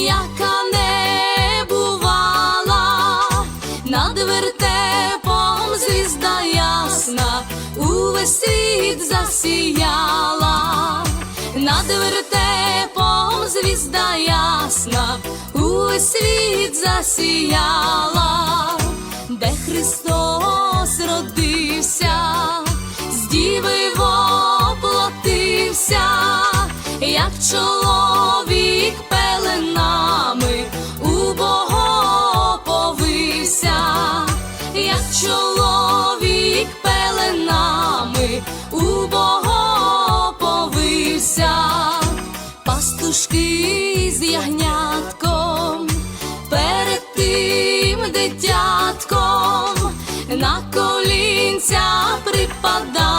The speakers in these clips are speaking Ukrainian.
яка не бувала, над вертепом звізда ясна, увесь світ засіяла, над вертепом звізда ясна, увесь світ засіяла, де Христос родився, з діви воплотився, як чоло. Чоловік пеленами у Бога повився, пастушки з ягнятком перед тим дитятком на колінця припадають,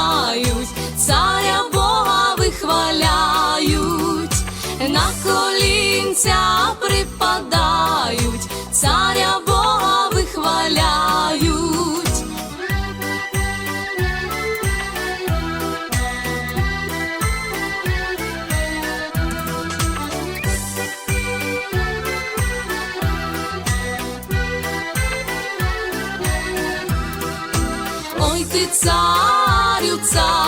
ти царю, царю,